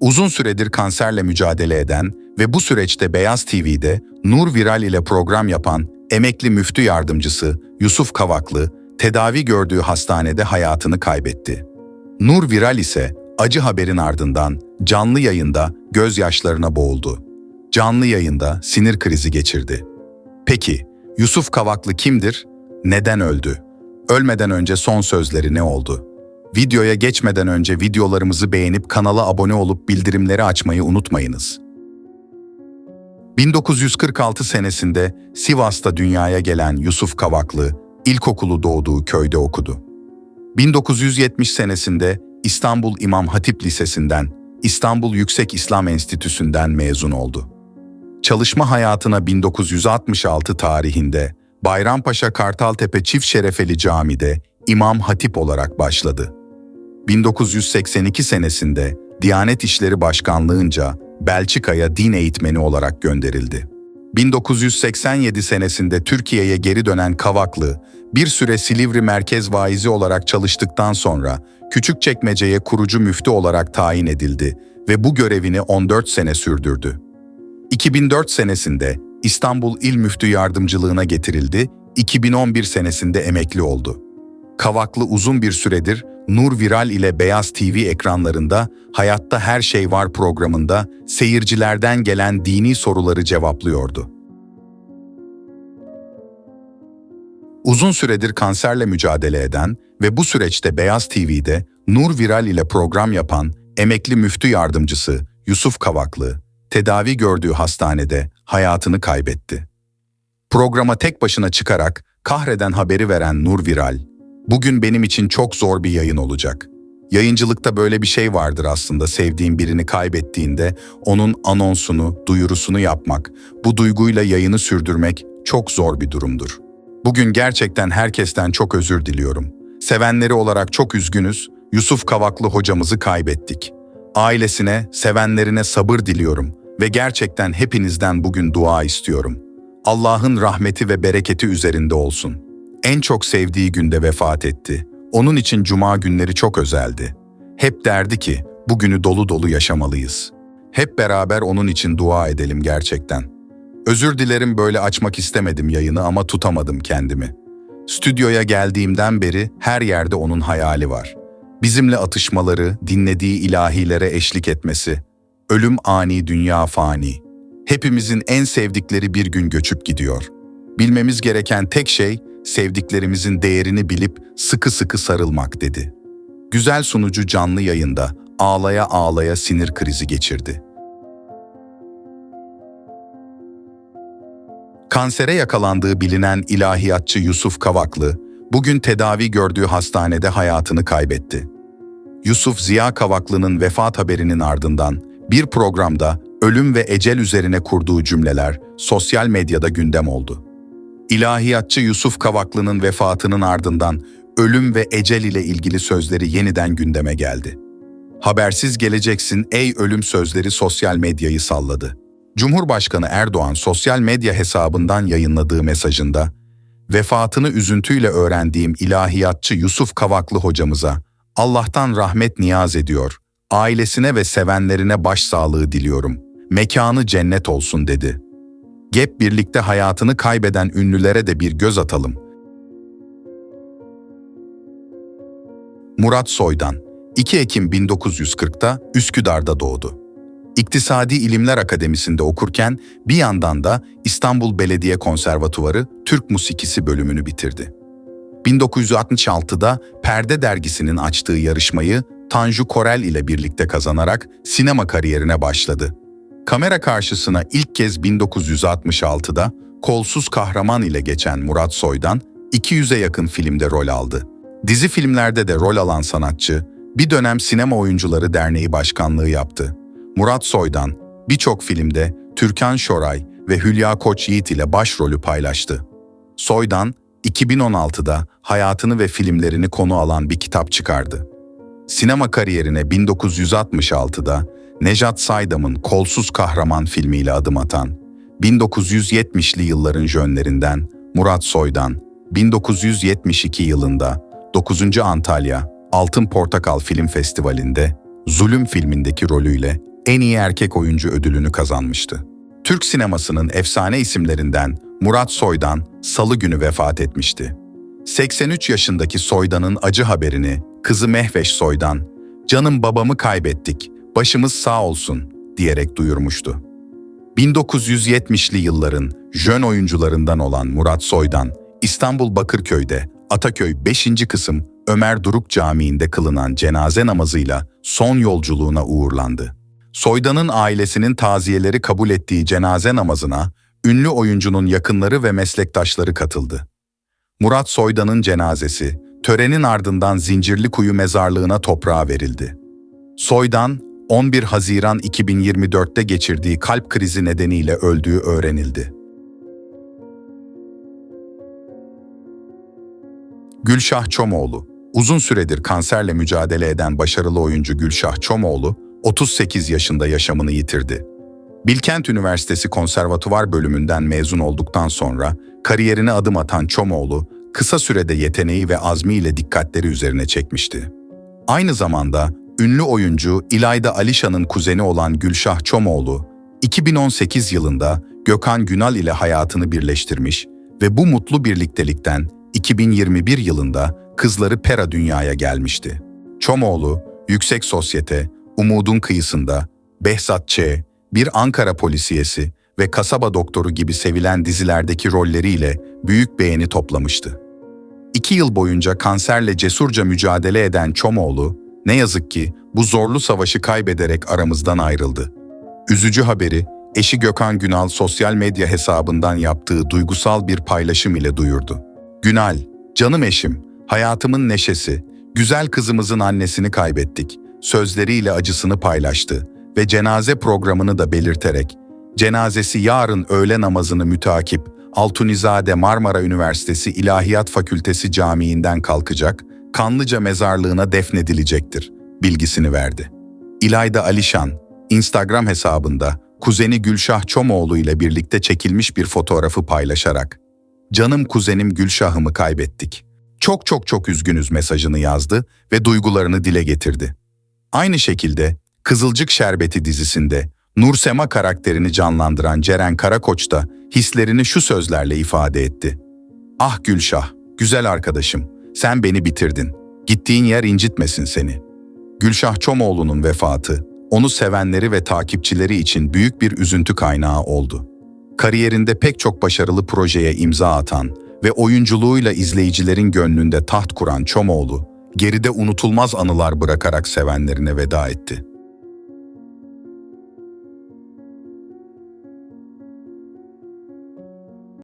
Uzun süredir kanserle mücadele eden ve bu süreçte Beyaz TV'de Nur Viral ile program yapan emekli müftü yardımcısı Yusuf Kavaklı, tedavi gördüğü hastanede hayatını kaybetti. Nur Viral ise acı haberin ardından canlı yayında gözyaşlarına boğuldu. Canlı yayında sinir krizi geçirdi. Peki, Yusuf Kavaklı kimdir? Neden öldü? Ölmeden önce son sözleri ne oldu? Videoya geçmeden önce videolarımızı beğenip kanala abone olup bildirimleri açmayı unutmayınız. 1946 senesinde Sivas'ta dünyaya gelen Yusuf Kavaklı, ilkokulu doğduğu köyde okudu. 1970 senesinde İstanbul İmam Hatip Lisesi'nden, İstanbul Yüksek İslam Enstitüsü'nden mezun oldu. Çalışma hayatına 1966 tarihinde Bayrampaşa Kartaltepe Çift Şerefeli Camii'de İmam Hatip olarak başladı. 1982 senesinde Diyanet İşleri Başkanlığınca Belçika'ya din eğitmeni olarak gönderildi. 1987 senesinde Türkiye'ye geri dönen Kavaklı, bir süre Silivri Merkez Vaizi olarak çalıştıktan sonra Küçükçekmece'ye kurucu müftü olarak tayin edildi ve bu görevini 14 sene sürdürdü. 2004 senesinde İstanbul İl Müftü Yardımcılığına getirildi, 2011 senesinde emekli oldu. Kavaklı uzun bir süredir Nur Viral ile Beyaz TV ekranlarında Hayatta Her Şey Var programında seyircilerden gelen dini soruları cevaplıyordu. Uzun süredir kanserle mücadele eden ve bu süreçte Beyaz TV'de Nur Viral ile program yapan emekli müftü yardımcısı Yusuf Kavaklı, tedavi gördüğü hastanede hayatını kaybetti. Programa tek başına çıkarak kahreden haberi veren Nur Viral, Bugün benim için çok zor bir yayın olacak. Yayıncılıkta böyle bir şey vardır aslında sevdiğin birini kaybettiğinde onun anonsunu, duyurusunu yapmak, bu duyguyla yayını sürdürmek çok zor bir durumdur. Bugün gerçekten herkesten çok özür diliyorum. Sevenleri olarak çok üzgünüz, Yusuf Kavaklı hocamızı kaybettik. Ailesine, sevenlerine sabır diliyorum ve gerçekten hepinizden bugün dua istiyorum. Allah'ın rahmeti ve bereketi üzerinde olsun.'' En çok sevdiği günde vefat etti. Onun için cuma günleri çok özeldi. Hep derdi ki, bugünü dolu dolu yaşamalıyız. Hep beraber onun için dua edelim gerçekten. Özür dilerim böyle açmak istemedim yayını ama tutamadım kendimi. Stüdyoya geldiğimden beri her yerde onun hayali var. Bizimle atışmaları, dinlediği ilahilere eşlik etmesi. Ölüm ani, dünya fani. Hepimizin en sevdikleri bir gün göçüp gidiyor. Bilmemiz gereken tek şey sevdiklerimizin değerini bilip sıkı sıkı sarılmak dedi. Güzel sunucu canlı yayında ağlaya ağlaya sinir krizi geçirdi. Kansere yakalandığı bilinen ilahiyatçı Yusuf Kavaklı, bugün tedavi gördüğü hastanede hayatını kaybetti. Yusuf Ziya Kavaklı'nın vefat haberinin ardından bir programda ölüm ve ecel üzerine kurduğu cümleler sosyal medyada gündem oldu. İlahiyatçı Yusuf Kavaklı'nın vefatının ardından ölüm ve ecel ile ilgili sözleri yeniden gündeme geldi. Habersiz geleceksin ey ölüm sözleri sosyal medyayı salladı. Cumhurbaşkanı Erdoğan sosyal medya hesabından yayınladığı mesajında, vefatını üzüntüyle öğrendiğim ilahiyatçı Yusuf Kavaklı hocamıza Allah'tan rahmet niyaz ediyor, ailesine ve sevenlerine başsağlığı diliyorum, mekanı cennet olsun dedi.'' Gep birlikte hayatını kaybeden ünlülere de bir göz atalım. Murat Soydan, 2 Ekim 1940'ta Üsküdar'da doğdu. İktisadi İlimler Akademisi'nde okurken bir yandan da İstanbul Belediye Konservatuvarı Türk Musikisi bölümünü bitirdi. 1966'da Perde dergisinin açtığı yarışmayı Tanju Korel ile birlikte kazanarak sinema kariyerine başladı. Kamera karşısına ilk kez 1966'da Kolsuz Kahraman ile geçen Murat Soy'dan 200'e yakın filmde rol aldı. Dizi filmlerde de rol alan sanatçı, bir dönem Sinema Oyuncuları Derneği Başkanlığı yaptı. Murat Soy'dan birçok filmde Türkan Şoray ve Hülya Koç Yiğit ile başrolü paylaştı. Soydan 2016'da hayatını ve filmlerini konu alan bir kitap çıkardı. Sinema kariyerine 1966'da Nejat Saydam'ın Kolsuz Kahraman filmiyle adım atan, 1970'li yılların jönlerinden Murat Soy'dan 1972 yılında 9. Antalya Altın Portakal Film Festivali'nde Zulüm filmindeki rolüyle en iyi erkek oyuncu ödülünü kazanmıştı. Türk sinemasının efsane isimlerinden Murat Soydan salı günü vefat etmişti. 83 yaşındaki Soydan'ın acı haberini kızı Mehveş Soydan, "Canım babamı kaybettik, başımız sağ olsun." diyerek duyurmuştu. 1970'li yılların jön oyuncularından olan Murat Soydan, İstanbul Bakırköy'de Ataköy 5. kısım Ömer Duruk Camii'nde kılınan cenaze namazıyla son yolculuğuna uğurlandı. Soydan'ın ailesinin taziyeleri kabul ettiği cenaze namazına ünlü oyuncunun yakınları ve meslektaşları katıldı. Murat Soydan'ın cenazesi törenin ardından Zincirlikuyu mezarlığına toprağa verildi. Soydan 11 Haziran 2024'te geçirdiği kalp krizi nedeniyle öldüğü öğrenildi. Gülşah Çomoğlu Uzun süredir kanserle mücadele eden başarılı oyuncu Gülşah Çomoğlu, 38 yaşında yaşamını yitirdi. Bilkent Üniversitesi Konservatuvar bölümünden mezun olduktan sonra kariyerine adım atan Çomoğlu, kısa sürede yeteneği ve azmiyle dikkatleri üzerine çekmişti. Aynı zamanda ünlü oyuncu İlayda Alişan'ın kuzeni olan Gülşah Çomoğlu, 2018 yılında Gökhan Günal ile hayatını birleştirmiş ve bu mutlu birliktelikten 2021 yılında kızları Pera dünyaya gelmişti. Çomoğlu, Yüksek Sosyete, Umudun Kıyısında, Behzat Ç, Bir Ankara Polisiyesi ve Kasaba Doktoru gibi sevilen dizilerdeki rolleriyle büyük beğeni toplamıştı. İki yıl boyunca kanserle cesurca mücadele eden Çomoğlu, ne yazık ki bu zorlu savaşı kaybederek aramızdan ayrıldı. Üzücü haberi, eşi Gökhan Günal sosyal medya hesabından yaptığı duygusal bir paylaşım ile duyurdu. Günal, canım eşim, hayatımın neşesi, güzel kızımızın annesini kaybettik, sözleriyle acısını paylaştı ve cenaze programını da belirterek, cenazesi yarın öğle namazını mütakip Altunizade Marmara Üniversitesi İlahiyat Fakültesi Camii'nden kalkacak, Kanlıca mezarlığına defnedilecektir, bilgisini verdi. İlayda Alişan, Instagram hesabında kuzeni Gülşah Çomoğlu ile birlikte çekilmiş bir fotoğrafı paylaşarak, Canım kuzenim Gülşah'ımı kaybettik. Çok çok çok üzgünüz mesajını yazdı ve duygularını dile getirdi. Aynı şekilde Kızılcık Şerbeti dizisinde Nursema karakterini canlandıran Ceren Karakoç da hislerini şu sözlerle ifade etti. Ah Gülşah, güzel arkadaşım, sen beni bitirdin. Gittiğin yer incitmesin seni. Gülşah Çomoğlu'nun vefatı, onu sevenleri ve takipçileri için büyük bir üzüntü kaynağı oldu. Kariyerinde pek çok başarılı projeye imza atan ve oyunculuğuyla izleyicilerin gönlünde taht kuran Çomoğlu, geride unutulmaz anılar bırakarak sevenlerine veda etti.